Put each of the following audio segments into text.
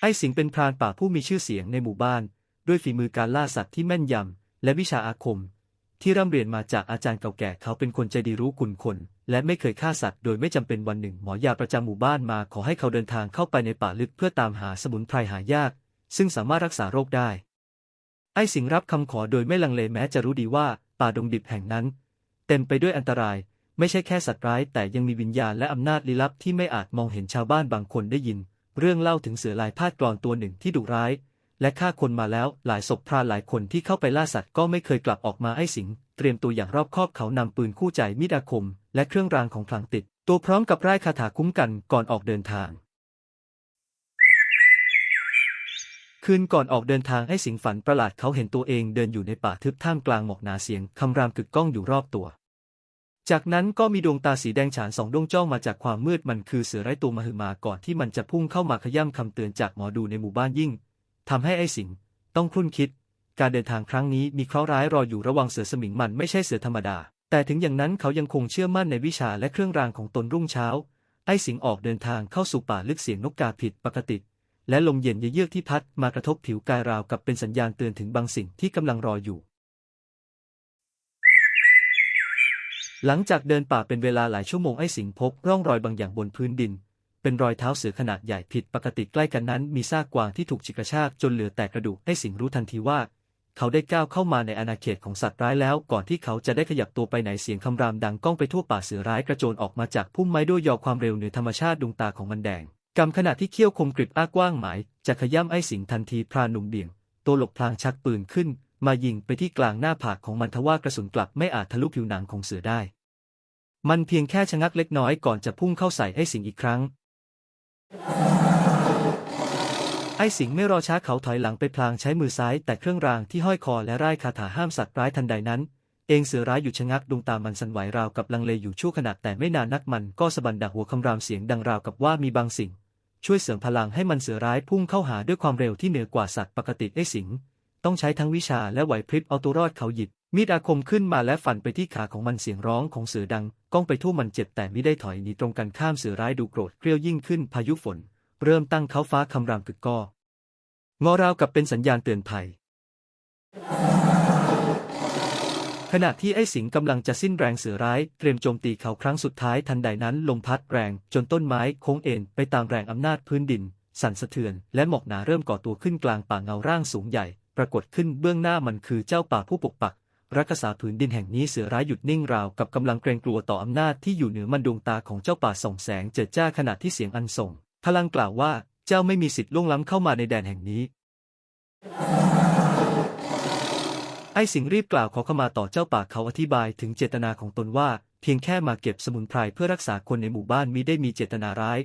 ไอ้สิงเป็นพรานป่าผู้มีชื่อเสียงในหมู่บ้าน ด้วยฝีมือการล่าสัตว์ที่แม่นยำ และวิชาอาคม ที่ร่ำเรียนมาจากอาจารย์เก่าแก่เขาเป็นคนใจดีรู้คุณคน และไม่เคยฆ่าสัตว์โดยไม่จำเป็นวันหนึ่งหมอยาประจำหมู่บ้านมาขอให้เขาเดินทางเข้าไปในป่าลึกเพื่อตามหาสมุนไพรหายาก ซึ่งสามารถรักษาโรคได้ ไอ้สิงรับคำขอโดยไม่ลังเลแม้จะรู้ดีว่าป่าดงดิบแห่งนั้น เต็มไปด้วยอันตรายไม่ใช่แค่สัตว์ร้ายแต่ยังมีวิญญาณและอำนาจลี้ลับที่ไม่อาจมองเห็นชาวบ้านบางคนได้ยิน เรื่องเล่าถึงเสือลายพาดกรอนตัวหนึ่งที่ดุร้าย และฆ่าคนมาแล้วหลายศพพรานหลายคนที่เข้าไปล่าสัตว์ก็ไม่เคยกลับออกมาไอ้สิง เตรียมตัวอย่างรอบคอบเขานำปืนคู่ใจมีดอาคม และเครื่องรางของขลังติด ตัวพร้อมกับไร้คาถาคุ้มกันก่อนออกเดินทางคืนก่อนออกเดินทางไอ้สิงฝันประหลาดเขาเห็นตัวเองเดินอยู่ในป่าทึบท่ามกลางหมอกหนาเสียงคำรามกึกก้องอยู่รอบตัว จากนั้นก็มีดวงตาสีแดงฉานสองดวงจ้องมาจากความมืดมันคือเสือไร้ตัวมหึมาก่อนที่มันจะพุ่งเข้ามาขย่ำคำเตือนจากหมอดูในหมู่บ้านยิ่งทำให้ไอ้สิงต้องครุ่นคิด การเดินทางครั้งนี้มีเคราะห์ร้ายรออยู่ระวังเสือสมิงมันไม่ใช่เสือธรรมดา แต่ถึงอย่างนั้นเขายังคงเชื่อมั่นในวิชาและเครื่องรางของตนรุ่งเช้า ไอ้สิงออกเดินทางเข้าสู่ป่าลึกเสียงนกกาผิดปกติ และลมเย็นเยือกที่พัดมากระทบผิวกายราวกับเป็นสัญญาณเตือนถึงบางสิ่งที่กำลังรออยู่ หลังจากเดินป่าเป็นเวลาหลายชั่วโมงไอ้สิงพบร่องรอยบางอย่างบนพื้นดิน เป็นรอยเท้าเสือขนาดใหญ่ผิดปกติใกล้กันนั้น มีซากกวางที่ถูกจิกกระชากจนเหลือแต่กระดูกไอ้สิงรู้ทันทีว่า เขาได้ก้าวเข้ามาในอาณาเขตของสัตว์ร้ายแล้ว ก่อนที่เขาจะได้ขยับตัวไปไหนเสียงคำรามดังก้องไปทั่วป่าเสือร้ายกระโจนออกมาจากพุ่มไม้ด้วยยอความเร็วเหนือธรรมชาติดวงตาของมันแดงกำขณะที่เขี้ยวคมกริบอ้ากว้างหมาย จะขย้ำไอ้สิงทันทีพรานหนุ่มเบี่ยง ตัวหลบพลางชักปืนขึ้น มายิงไปที่กลางหน้าผากของมันทว่ากระสุนกลับไม่อาจทะลุผิวหนังของเสือได้ มันเพียงแค่ชะงักเล็กน้อยก่อนจะพุ่งเข้าใส่ไอ้สิงอีกครั้ง ไอ้สิงไม่รอช้าเขาถอยหลังไปพลางใช้มือซ้าย แต่เครื่องรางที่ห้อยคอและร่ายคาถาห้ามสัตว์ร้ายทันใดนั้น เองเสือร้ายหยุดชะงักดวงตามันสั่นไหวราวกับลังเลอยู่ชั่วขณะแต่ไม่นานนักมันก็สะบันดักหัวคำรามเสียงดังราวกับว่ามีบางสิ่ง ช่วยเสริมพลังให้มันเสือร้ายพุ่งเข้าหาด้วยความเร็วที่เหนือกว่าสัตว์ปกติไอ้สิง ต้องใช้ทั้งวิชาและไหวพริบเอาตัวรอดเขาหยิบ มีดอาคมขึ้นมาและฟันไปที่ขาของมันเสียงร้องของเสือดัง ก้องไปทั่วมันเจ็บแต่ไม่ได้ถอยหนีตรงกันข้ามเสือร้ายดูโกรธเกรี้ยวยิ่งขึ้นพายุฝน เริ่มตั้งเขาฟ้าคำรามกึกก้องอราวกับเป็นสัญญาณเตือนภัย ขณะที่ไอ้สิงกำลังจะสิ้นแรงเสือร้ายเตรียมโจมตีเขาครั้งสุดท้ายทันใดนั้นลมพัดแรงจนต้นไม้โค้งเอ็นไปตามแรงอำนาจพื้นดิน สั่นสะเทือนและหมอกหนาเริ่มก่อตัวขึ้นกลางป่าเงาร่างสูงใหญ่ ปรากฏขึ้นเบื้องหน้ามันคือเจ้าป่าผู้ปกปัก รักษาผืนดินแห่งนี้เสือร้ายหยุดนิ่งราวกับกำลังเกรงกลัวต่ออำนาจที่อยู่เหนือมันดวงตาของเจ้าป่าส่องแสงเจิดจ้าขณะที่เสียงอันส่ง พลังกล่าวว่าเจ้าไม่มีสิทธิ์ล่วงล้ำเข้ามาในแดนแห่งนี้ ไอ้สิงรีบกล่าวขอขมาต่อเจ้าป่าเขาอธิบายถึงเจตนาของตนว่า เพียงแค่มาเก็บสมุนไพรเพื่อรักษาคนในหมู่บ้านมิได้มีเจตนาร้าย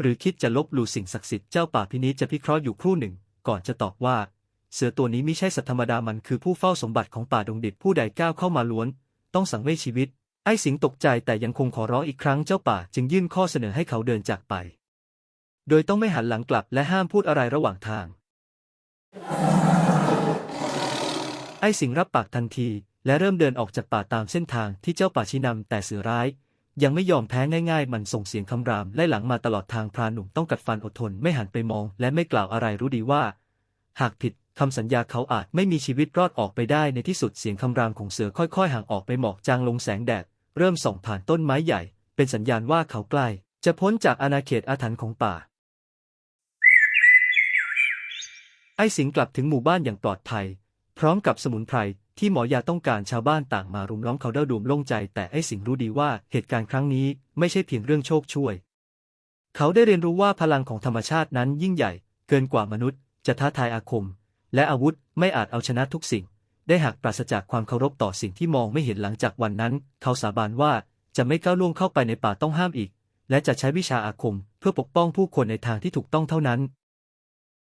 หรือคิดจะลบหลู่สิ่งศักดิ์สิทธิ์เจ้าป่าพินิจจะพิเคราะห์อยู่ครู่หนึ่ง ก่อนจะตอบว่า เสือตัวนี้ไม่ใช่สัตว์ธรรมดามันคือผู้เฝ้าสมบัติของป่าดงดิบผู้ใดก้าวเข้ามาล้วน ต้องสังเวยชีวิต ไอ้สิงตกใจแต่ยังคงขอร้องอีกครั้งเจ้าป่าจึงยื่นข้อเสนอให้เขาเดินจากไป โดยต้องไม่หันหลังกลับและห้ามพูดอะไรระหว่างทาง ไอ้สิงรับปากทันที และเริ่มเดินออกจากป่าตามเส้นทางที่เจ้าป่าชี้นำแต่เสือร้ายยังไม่ยอมแพ้ง่ายๆ มันส่งเสียงคำรามไล่หลังมาตลอดทางพรานหนุ่มต้องกัดฟันอดทนไม่หันไปมอง และไม่กล่าวอะไรรู้ดีว่า หากผิด คำสัญญาเขาอาจไม่มีชีวิตรอดออกไปได้ในที่สุดเสียงคำรามของเสือค่อยๆ ห่างออกไปหมอกจางลงแสงแดด เริ่มส่องผ่านต้นไม้ใหญ่ เป็นสัญญาณว่าเขาใกล้ จะพ้นจากอาณาเขตอาถรรพ์ของป่า ไอ้สิงกลับถึงหมู่บ้านอย่างปลอดภัย พร้อมกับสมุนไพรที่หมอยาต้องการชาวบ้านต่างมารุมล้อมเขาเด้าดูมโล่งใจ แต่ไอ้สิงรู้ดีว่าเหตุการณ์ครั้งนี้ไม่ใช่เพียงเรื่องโชคช่วย เขาได้เรียนรู้ว่าพลังของธรรมชาตินั้นยิ่งใหญ่ เกินกว่ามนุษย์ จะท้าทายอาคม และอาวุธไม่อาจเอาชนะทุกสิ่ง ได้หากปราศจากความเคารพต่อสิ่งที่มองไม่เห็นหลังจากวันนั้น เขาสาบานว่าจะไม่ก้าวล่วงเข้าไปในป่าต้องห้ามอีก และจะใช้วิชาอาคมเพื่อปกป้องผู้คนในทางที่ถูกต้องเท่านั้น